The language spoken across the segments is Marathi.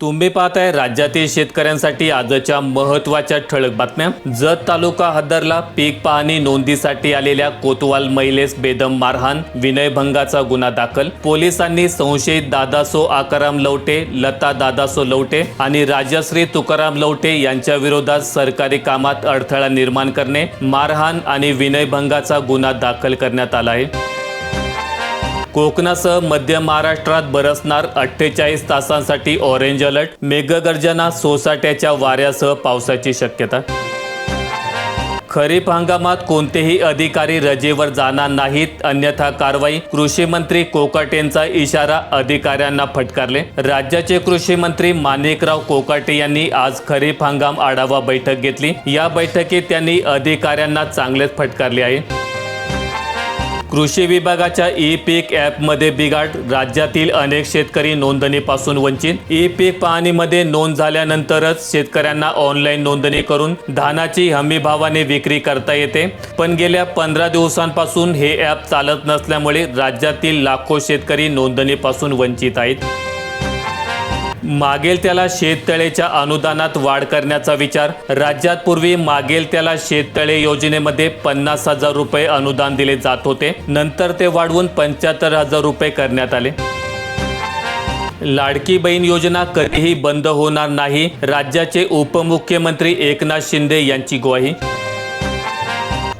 तुम्ही आहे राज्यातील शेतकऱ्यांसाठी आजच्या महत्त्वाच्या ठळक बातम्या. जत तालुका हद्दरला पीक पाहणी नोंदीसाठी आलेल्या कोतवाल महिलेस बेदम मारहाण विनयभंगाचा गुन्हा दाखल. पोलिसांनी संशयित दादासो आकाराम लवटे लता दादासो लवटे आणि राजश्री तुकाराम लवटे यांच्या विरोधात सरकारी कामात अडथळा निर्माण करणे मारहाण आणि विनयभंगाचा गुन्हा दाखल करण्यात आला आहे. कोकणासह मध्य महाराष्ट्रात बरसणार अठ्ठेचाळीस तासांसाठी ऑरेंज अलर्ट मेघगर्जना सोसाट्याच्या वाऱ्यासह पावसाची शक्यता. खरीप हंगामात कोणतेही अधिकारी रजेवर जाणार नाहीत अन्यथा कारवाई. कृषी मंत्री कोकाटेंचा इशारा अधिकाऱ्यांना फटकारले. राज्याचे कृषी मंत्री माणिकराव कोकाटे यांनी आज खरीप हंगाम आढावा बैठक घेतली. या बैठकीत त्यांनी अधिकाऱ्यांना चांगलेच फटकारले आहे. कृषी विभागाच्या ई पीक ॲपमध्ये बिघाड राज्यातील अनेक शेतकरी नोंदणीपासून वंचित. ई पीक पाहणीमध्ये नोंद झाल्यानंतरच शेतकऱ्यांना ऑनलाईन नोंदणी करून धानाची हमी भावाने विक्री करता येते. पण गेल्या पंधरा दिवसांपासून हे ॲप चालत नसल्यामुळे राज्यातील लाखो शेतकरी नोंदणीपासून वंचित आहेत. मागेल त्याला शेततळेच्या अनुदानात वाढ करण्याचा विचार. राज्यात पूर्वी मागेल त्याला शेततळे योजनेमध्ये पन्नास हजार रुपये अनुदान दिले जात होते. नंतर ते वाढवून पंच्याहत्तर हजार रुपये करण्यात आले. लाडकी बहीण योजना कधीही बंद होणार नाही. राज्याचे उपमुख्यमंत्री एकनाथ शिंदे यांची ग्वाही.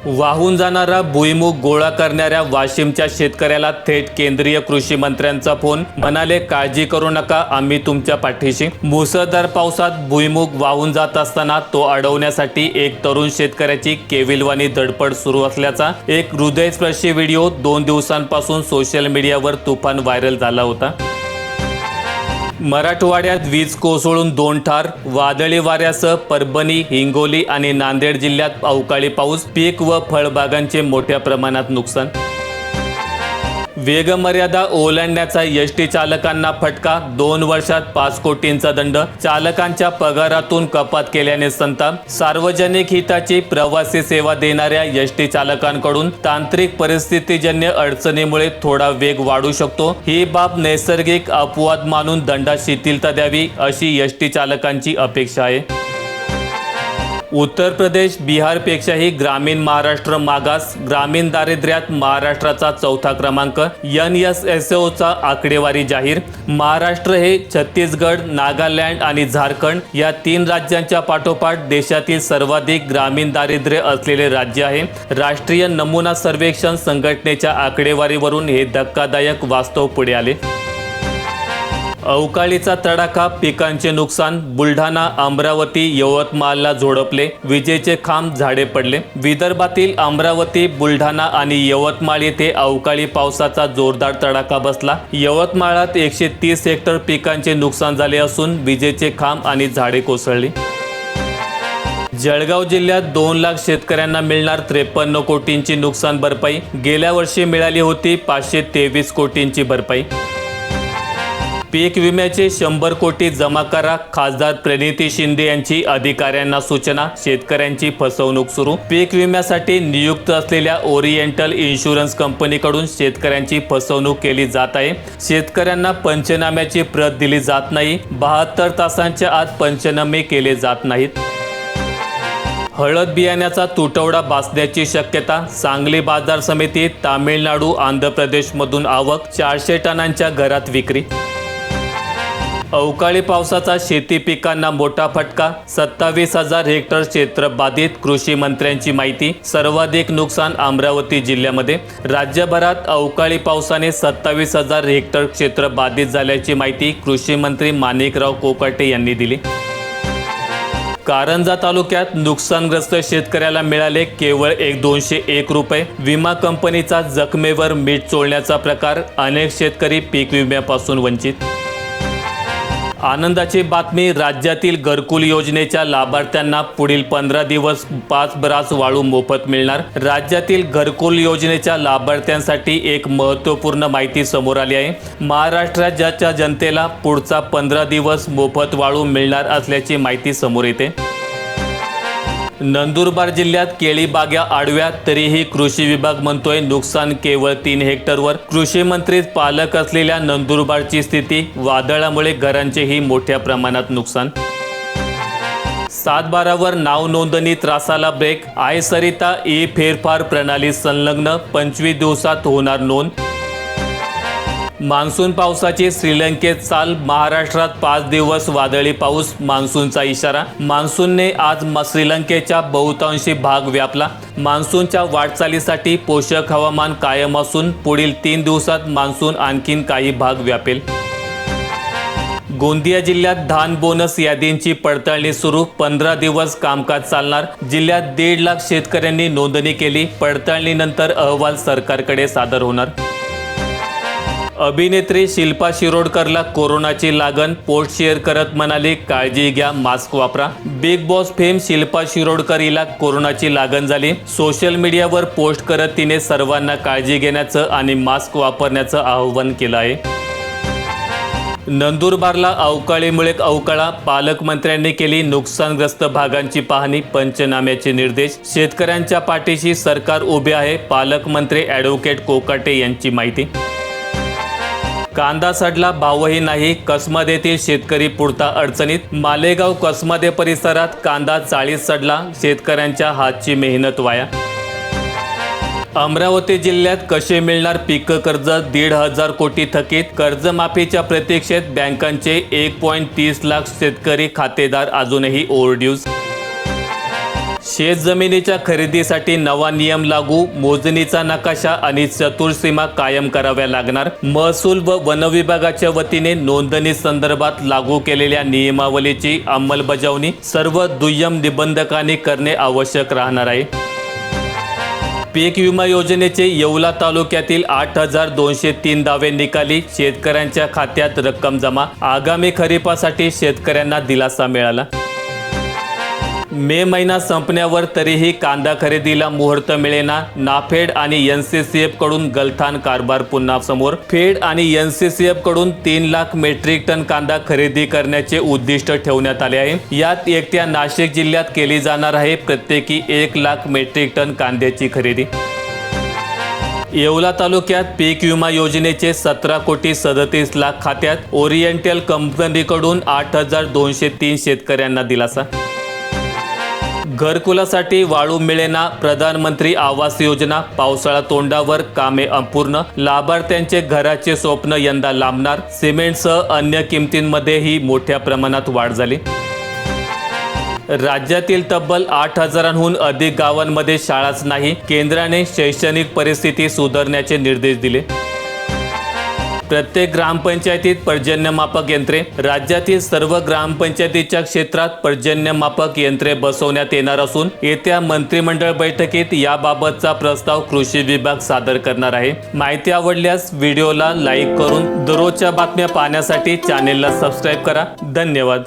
वाहून जाणारा भुईमुग गोळा करणाऱ्या वाशिमच्या शेतकऱ्याला थेट केंद्रीय कृषी मंत्र्यांचा फोन. म्हणाले काळजी करू नका आम्ही तुमच्या पाठीशी. मुसळधार पावसात भुईमुग वाहून जात असताना तो अडवण्यासाठी एक तरुण शेतकऱ्याची केविलवाणी धडपड सुरू असल्याचा एक हृदयस्पर्शी व्हिडिओ दोन दिवसांपासून सोशल मीडियावर तुफान व्हायरल झाला होता. मराठवाड्यात वीज कोसळून दोन ठार वादळी वाऱ्यासह परभणी हिंगोली आणि नांदेड जिल्ह्यात अवकाळी पाऊस पीक व फळबागांचे मोठ्या प्रमाणात नुकसान वेगमर्यादा ओलांडण्याचा एस टी चालकांना फटका. दोन वर्षात पाच कोटींचा दंड. चालकांच्या पगारातून कपात केल्याने संताप. सार्वजनिक हिताची प्रवासी सेवा देणाऱ्या एस टी चालकांकडून तांत्रिक परिस्थितीजन्य अडचणीमुळे थोडा वेग वाढू शकतो. ही बाब नैसर्गिक अपवाद मानून दंडात शिथिलता द्यावी अशी एस टी चालकांची अपेक्षा आहे. उत्तर प्रदेश बिहारपेक्षाही ग्रामीण महाराष्ट्र मागास ग्रामीण दारिद्र्यात महाराष्ट्राचा चौथा क्रमांक एन एस एस ओचा आकडेवारी जाहीर. महाराष्ट्र हे छत्तीसगड नागालँड आणि झारखंड या तीन राज्यांच्या पाठोपाठ देशातील सर्वाधिक ग्रामीण दारिद्र्य असलेले राज्य आहे. राष्ट्रीय नमुना सर्वेक्षण संघटनेच्या आकडेवारीवरून हे धक्कादायक वास्तव पुढे आले. अवकाळीचा तडाखा पिकांचे नुकसान बुलढाणा अमरावती यवतमाळला झोडपले विजेचे खांब झाडे पडले. विदर्भातील अमरावती बुलढाणा आणि यवतमाळ येथे अवकाळी पावसाचा जोरदार तडाखा बसला. यवतमाळात एकशे तीस हेक्टर पिकांचे नुकसान झाले असून विजेचे खांब आणि झाडे कोसळली. जळगाव जिल्ह्यात दोन लाख शेतकऱ्यांना मिळणार त्रेपन्न कोटींची नुकसान भरपाई. गेल्या वर्षी मिळाली होती पाचशे तेवीस कोटींची भरपाई. पीक विम्याचे शंभर कोटी जमा करा. खासदार प्रणिती शिंदे यांची अधिकाऱ्यांना सूचना. शेतकऱ्यांची फसवणूक सुरू. पीक विम्यासाठी नियुक्त असलेल्या ओरिएंटल इन्शुरन्स कंपनीकडून शेतकऱ्यांची फसवणूक केली जात आहे. शेतकऱ्यांना पंचनाम्याची प्रत दिली जात नाही. बहात्तर तासांच्या आत पंचनामे केले जात नाहीत. हळद बियाण्याचा तुटवडा भासण्याची शक्यता. सांगली बाजार समितीत तामिळनाडू आंध्र प्रदेशमधून आवक. चारशे टनांच्या घरात विक्री अवकाळी पावसाचा शेती पिकांना मोठा फटका. सत्तावीस हजार हेक्टर क्षेत्र बाधित कृषी मंत्र्यांची माहिती. सर्वाधिक नुकसान अमरावती जिल्ह्यामध्ये. राज्यभरात अवकाळी पावसाने सत्तावीस हजार हेक्टर क्षेत्र बाधित झाल्याची माहिती कृषी मंत्री माणिकराव कोकाटे यांनी दिली. कारंजा तालुक्यात नुकसानग्रस्त शेतकऱ्याला मिळाले केवळ एक दोनशे एक रुपये. विमा कंपनीचा जखमेवर मीठ चोळण्याचा प्रकार अनेक शेतकरी पीक विम्यापासून वंचित. आनंदाची बातमी राज्यातील घरकुल योजनेच्या लाभार्थ्यांना पुढील पंधरा दिवस पाच ब्रास वाळू मोफत मिळणार. राज्यातील घरकुल योजनेच्या लाभार्थ्यांसाठी एक महत्त्वपूर्ण माहिती समोर आली आहे. महाराष्ट्र राज्याच्या जनतेला पुढचा पंधरा दिवस मोफत वाळू मिळणार असल्याची माहिती समोर येते. नंदुरबार जिल्ह्यात केळीबाग्या आडव्या तरीही कृषी विभाग म्हणतोय नुकसान केवळ तीन हेक्टरवर. कृषी मंत्री पालक असलेल्या नंदुरबारची स्थिती वादळामुळे घरांचेही मोठ्या प्रमाणात नुकसान. सातबारावर नाव नोंदणी त्रासाला ब्रेक आयसरिता ई फेरफार प्रणाली संलग्न पंचवीस दिवसात होणार नोंद. मान्सून पावसाची श्रीलंकेत चाल महाराष्ट्रात पाच दिवस वादळी पाऊस मान्सूनचा इशारा. मान्सूनने आज श्रीलंकेच्या बहुतांशी भाग व्यापला. मान्सूनच्या वाटचालीसाठी पोषक हवामान कायम असून पुढील तीन दिवसात मान्सून आणखीन काही भाग व्यापेल. गोंदिया जिल्ह्यात धान बोनस यादींची पडताळणी सुरू. पंधरा दिवस कामकाज चालणार. जिल्ह्यात दीड लाख शेतकऱ्यांनी नोंदणी केली. पडताळणीनंतर अहवाल सरकारकडे सादर होणार. अभिनेत्री शिल्पा शिरोडकरला कोरोनाची लागण पोस्ट शेअर करत म्हणाली काळजी घ्या मास्क वापरा. Big boss fame Shilpa Shirodkar हिला कोरोनाची लागण झाली. सोशल मीडियावर पोस्ट करत तिने सर्वांना काळजी घेण्याचं आणि मास्क वापरण्याचं आवाहन केलं आहे. नंदुरबारला अवकाळीमुळे अवकाळा पालकमंत्र्यांनी केली नुकसानग्रस्त भागांची पाहणी पंचनाम्याचे निर्देश. शेतकऱ्यांच्या पाठीशी सरकार उभे आहे पालकमंत्री ॲडव्होकेट कोकाटे यांची माहिती. कांदा सडला भावही नाही. कसमद येथील शेतकरी पुरता अडचणीत? मालेगाव कसमदे परिसरात कांदा चाळीस सडला? शेतकऱ्यांच्या हातची मेहनत वाया. अमरावती जिल्ह्यात कसे मिळणार पीक कर्ज? दीड हजार कोटी थकीत. कर्जमाफीच्या प्रतीक्षेत बँकांचे एक पॉईंट तीस लाख शेतकरी खातेदार अजूनही ओव्हरड्यूज शेत जमिनीच्या खरेदीसाठी नवा नियम लागू मोजणीचा नकाशा आणि चतुर्सीमा कायम कराव्या लागणार. महसूल व वन विभागाच्या वतीने नोंदणी संदर्भात लागू केलेल्या नियमावलीची अंमलबजावणी सर्व दुय्यम निबंधकांनी करणे आवश्यक राहणार आहे. पीक विमा योजनेचे येवला तालुक्यातील आठ हजार दोनशे तीन दावे निकाली शेतकऱ्यांच्या खात्यात रक्कम जमा. आगामी खरीपासाठी शेतकऱ्यांना दिलासा मिळाला. मे महिना संपण्यावर तरीही कांदा खरेदीला मुहूर्त मिळेना. नाफेड आणि एन सी सी एफकडून गलथान कारभार पुन्हा समोर. फेड आणि एन सी सी एफकडून तीन लाख मेट्रिक टन कांदा खरेदी करण्याचे उद्दिष्ट ठेवण्यात आले आहे. यात एकट्या नाशिक जिल्ह्यात केली जाणार आहे प्रत्येकी एक लाख मेट्रिक टन कांद्याची खरेदी. येवला तालुक्यात पीक विमा योजनेचे सतरा कोटी सदतीस लाख खात्यात ओरिएंटल कंपनीकडून आठ हजार दोनशे तीन शेतकऱ्यांना दिलासा. घरकुलासाठी वाळू मिळेना प्रधानमंत्री आवास योजना पावसाळा तोंडावर कामे अपूर्ण लाभार्थ्यांचे घराचे स्वप्न यंदा लांबणार सिमेंटसह अन्य किमतींमध्येही मोठ्या प्रमाणात वाढ झाली. राज्यातील तब्बल आठ हजारांहून अधिक गावांमध्ये शाळाच नाही केंद्राने शैक्षणिक परिस्थिती सुधारण्याचे निर्देश दिले. प्रत्येक ग्रामपंचायतीत पर्जन्यमापक यंत्रे राज्यातील सर्व ग्रामपंचायतीच्या क्षेत्रात पर्जन्यमापक यंत्रे बसवण्यात येणार असून येत्या मंत्रिमंडळ बैठकीत याबाबतचा प्रस्ताव कृषी विभाग सादर करणार आहे. माहिती आवडल्यास व्हिडिओला लाईक करून दररोजच्या बातम्या पाहण्यासाठी चॅनेलला सबस्क्राईब करा. धन्यवाद.